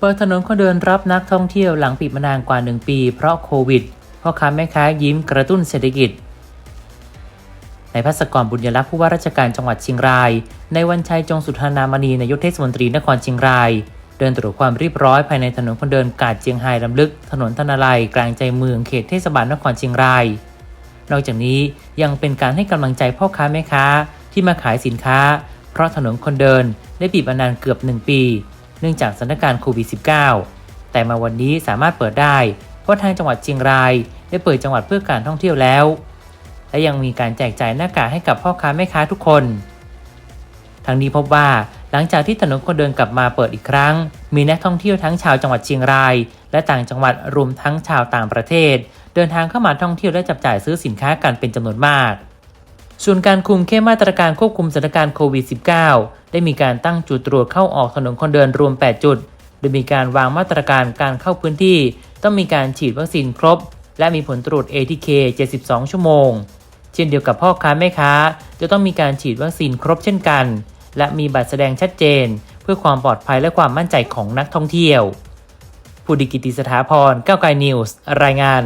เปิดถนนคนเดินรับนักท่องเที่ยวหลังปิดมานานกว่า 1 ปี เพราะโควิดพ่อค้าแม่ค้ายิ้มกระตุ้นเศรษฐกิจในพัสกรบุญยลักษณ์ผู้ว่าราชการจังหวัดเชียงราย ในวันชัยจงสุธานามณีนายกเทศมนตรีนครเชียงราย เดินตรวจความเรียบร้อยภายในถนนคนเดินกาดเจียงไฮ้ลำลึก ถนนธนาลัยกลางใจเมืองเขตเทศบาลนครเชียงราย นอกจากนี้ยังเป็นการให้กำลังใจพ่อค้าแม่ค้าที่มาขายสินค้า เพราะถนนคนเดินได้ปิดมานานเกือบ 1 ปี เนื่องจากสถานการณ์โควิด -19 แต่มาวันนี้สามารถเปิดได้ เพราะทางจังหวัดเชียงราย ได้เปิดจังหวัดเพื่อการท่องเที่ยวแล้ว และยังมีการแจกจ่ายหน้ากากให้กับพ่อค้าแม่ค้าทุกคน ทั้งนี้พบว่าหลังจากที่ถนนคนเดินกลับมาเปิดอีกครั้ง มีนักท่องเที่ยวทั้งชาวจังหวัดเชียงราย และต่างจังหวัดรวมทั้งชาวต่างประเทศ เดินทางเข้ามาท่องเที่ยวและจับจ่ายซื้อสินค้ากันเป็นจำนวนมากส่วนการคุมเข้มมาตรการควบคุมสถานการณ์โควิด -19 ได้มีการตั้งจุดตรวจเข้าออกถนนคนเดินรวม 8 จุด โดยมีการวางมาตรการการเข้าพื้นที่ ต้องมีการฉีดวัคซีนครบ และมีผลตรวจ ATK 72 ชั่วโมง เช่นเดียวกับพ่อค้าแม่ค้า จะต้องมีการฉีดวัคซีนครบเช่นกัน และมีบัตรแสดงชัดเจน เพื่อความปลอดภัยและความมั่นใจของนักท่องเที่ยว ผู้ดิกิติสถาพรก้าวไกลนิวส์รายงาน